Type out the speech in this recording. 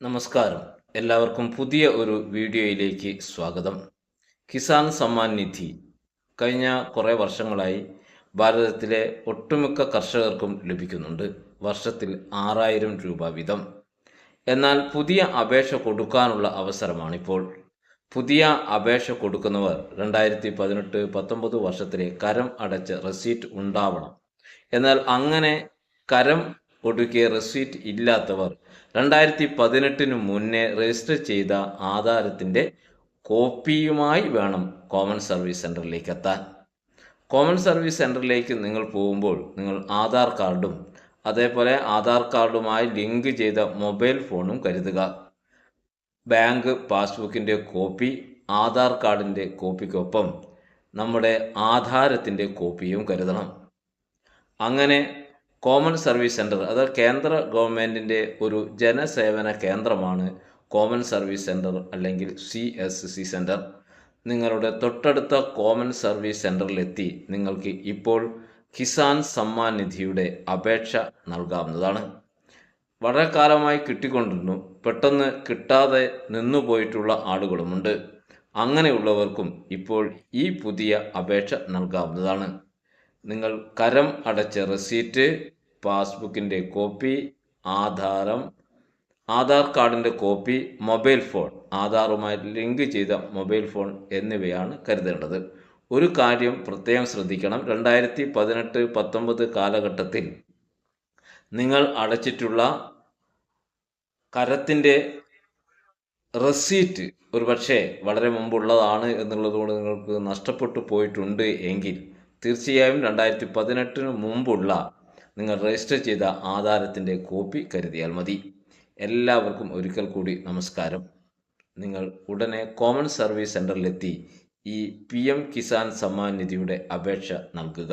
നമസ്കാരം. എല്ലാവർക്കും പുതിയ ഒരു വീഡിയോയിലേക്ക് സ്വാഗതം. കിസാൻ സമ്മാൻ നിധി. കഴിഞ്ഞ കുറേ വർഷങ്ങളായി ഭാരതത്തിലെ ഒട്ടുമിക്ക കർഷകർക്കും ലഭിക്കുന്നുണ്ട്. വർഷത്തിൽ ആറായിരം രൂപ വീതം. എന്നാൽ പുതിയ അപേക്ഷ കൊടുക്കാനുള്ള അവസരമാണിപ്പോൾ. പുതിയ അപേക്ഷ കൊടുക്കുന്നവർ രണ്ടായിരത്തി പതിനെട്ട് പത്തൊമ്പത് വർഷത്തിലെ കരം അടച്ച റെസീറ്റ് ഉണ്ടാവണം. എന്നാൽ അങ്ങനെ കരം ഒടുക്കിയ റെസീറ്റ് ഇല്ലാത്തവർ രണ്ടായിരത്തി പതിനെട്ടിന് മുന്നേ രജിസ്റ്റർ ചെയ്ത ആധാരത്തിന്റെ കോപ്പിയുമായി വേണം കോമൺ സർവീസ് സെന്ററിലേക്ക് എത്താൻ. കോമൺ സർവീസ് സെന്ററിലേക്ക് നിങ്ങൾ പോകുമ്പോൾ നിങ്ങൾ ആധാർ കാർഡും അതേപോലെ ആധാർ കാർഡുമായി ലിങ്ക് ചെയ്ത മൊബൈൽ ഫോണും കരുതുക. ബാങ്ക് പാസ്ബുക്കിന്റെ കോപ്പി ആധാർ കാർഡിന്റെ കോപ്പിക്കൊപ്പം നമ്മുടെ ആധാരത്തിന്റെ കോപ്പിയും കരുതണം. അങ്ങനെ കോമൺ സർവീസ് സെന്റർ അത് കേന്ദ്ര ഗവൺമെന്റിന്റെ ഒരു ജനസേവന കേന്ദ്രമാണ് കോമൺ സർവീസ് സെന്റർ അല്ലെങ്കിൽ സി എസ് സി സെന്റർ നിങ്ങളുടെ തൊട്ടടുത്ത കോമൺ സർവീസ് സെന്ററിലെത്തി നിങ്ങൾക്ക് ഇപ്പോൾ കിസാൻ സമ്മാൻ നിധിയുടെ അപേക്ഷ നൽകാവുന്നതാണ്. വളരെ കാലമായി കിട്ടിക്കൊണ്ടിരുന്നു. പെട്ടെന്ന് കിട്ടാതെ നിന്നുപോയിട്ടുള്ള ആളുകളുമുണ്ട്. അങ്ങനെയുള്ളവർക്കും ഇപ്പോൾ ഈ പുതിയ അപേക്ഷ നൽകാവുന്നതാണ്. നിങ്ങൾ കരം അടച്ച റെസീറ്റ് പാസ്ബുക്കിന്റെ കോപ്പി ആധാരം ആധാർ കാർഡിന്റെ കോപ്പി മൊബൈൽ ഫോൺ. ആധാറുമായി ലിങ്ക് ചെയ്ത മൊബൈൽ ഫോൺ എന്നിവയാണ് കരുതേണ്ടത്. ഒരു കാര്യം പ്രത്യേകം ശ്രദ്ധിക്കണം. രണ്ടായിരത്തി പതിനെട്ട് പത്തൊമ്പത് കാലഘട്ടത്തിൽ നിങ്ങൾ അടച്ചിട്ടുള്ള കരത്തിന്റെ റെസീറ്റ് ഒരു പക്ഷേ വളരെ മുമ്പുള്ളതാണ് എന്നുള്ളതുകൊണ്ട് നിങ്ങൾക്ക് നഷ്ടപ്പെട്ടു പോയിട്ടുണ്ട് എങ്കിൽ തീർച്ചയായും രണ്ടായിരത്തി പതിനെട്ടിന് മുമ്പുള്ള നിങ്ങൾ രജിസ്റ്റർ ചെയ്ത ആധാരത്തിന്റെ കോപ്പി കരുതിയാൽ മതി. എല്ലാവർക്കും ഒരിക്കൽ കൂടി നമസ്കാരം. നിങ്ങൾ ഉടനെ കോമൺ സർവീസ് സെന്ററിലെത്തി ഈ പി എം കിസാൻ സമ്മാൻ നിധിയുടെ അപേക്ഷ നൽകുക.